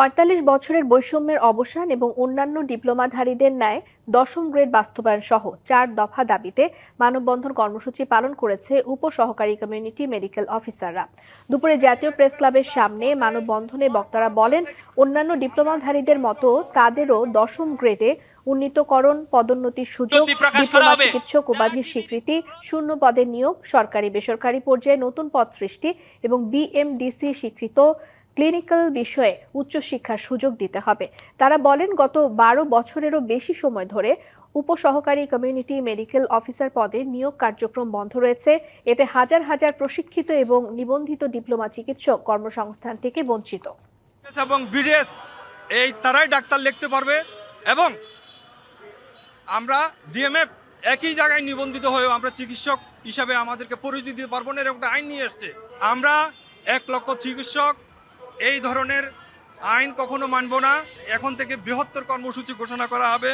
পঁয়তাল্লিশ বছরের বৈষম্যের অবসান এবং অন্যান্য ডিপ্লোমাধারীদের ন্যায় দশম গ্রেড বাস্তবায়ন সহ চার দফা দাবিতে মানববন্ধন কর্মসূচি পালন করেছে উপসহকারী কমিউনিটি মেডিকেল অফিসাররা। দুপুরে জাতীয় প্রেস ক্লাবের সামনে মানববন্ধনে বক্তারা বলেন অন্যান্য ডিপ্লোমাধারীদের মতো তাদেরও দশম গ্রেডে উন্নীতকরণ পদোন্নতির সুযোগ ডিপ্লোমা চিকিৎসক উপাধির স্বীকৃতি শূন্য পদের নিয়োগ সরকারি বেসরকারি পর্যায়ে নতুন পদ সৃষ্টি এবং বিএমডিসি স্বীকৃত ক্লিনিক্যাল বিষয়ে উচ্চশিক্ষার সুযোগ দিতে হবে। তারা বলেন, গত বারো বছরেরও বেশি সময় ধরে উপসহকারী কমিউনিটি মেডিকেল অফিসার পদে নিয়োগ কার্যক্রম বন্ধ রয়েছে। এতে হাজার হাজার প্রশিক্ষিত এবং নিবন্ধিত ডিপ্লোমা চিকিৎসক কর্মসংস্থান থেকে বঞ্চিত। এবং বিডিএস এই তারাই ডাক্তার লিখতে পারবে এবং আমরা ডিএমএফ একই জায়গায় নিবন্ধিত হয়েও আমরা চিকিৎসক হিসাবে আমাদেরকে পরিচিতি দিতে পারব না, এরকম একটা আইন নিয়ে এসছে। আমরা এক লক্ষ চিকিৎসক এই ধরনের আইন কখনো মানব না। এখন থেকে বৃহত্তর কর্মসূচি ঘোষণা করা হবে।